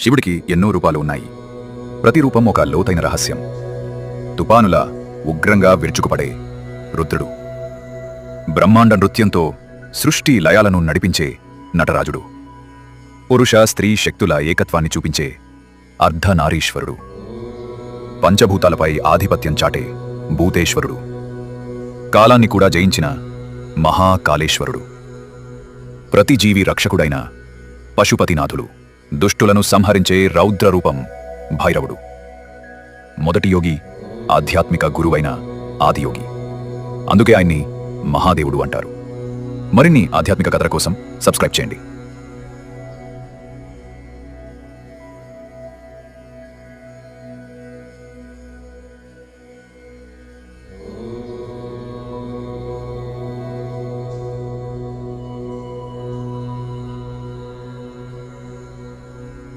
శివుడికి ఎన్నో రూపాలు ఉన్నాయి. ప్రతి రూపం ఒక లోతైన రహస్యం. తుపానుల ఉగ్రంగా విరుచుకుపడే రుద్రుడు. బ్రహ్మాండ నృత్యంతో సృష్టి లయాలను నడిపించే నటరాజుడు. పురుష స్త్రీ శక్తుల ఏకత్వాన్ని చూపించే అర్ధనారీశ్వరుడు. పంచభూతాలపై ఆధిపత్యం చాటే భూతేశ్వరుడు. కాలాన్ని కూడా జయించిన మహాకాళేశ్వరుడు. ప్రతి జీవి రక్షకుడైన పశుపతినాథుడు దుష్టులను సంహరించే రౌద్ర రూపం భైరవుడు. మొదటి యోగి ఆధ్యాత్మిక గురువైన ఆదియోగి. అందుకే ఆయన్ని మహాదేవుడు అంటారు. మరిన్ని ఆధ్యాత్మిక కథల కోసం సబ్స్క్రైబ్ చేయండి.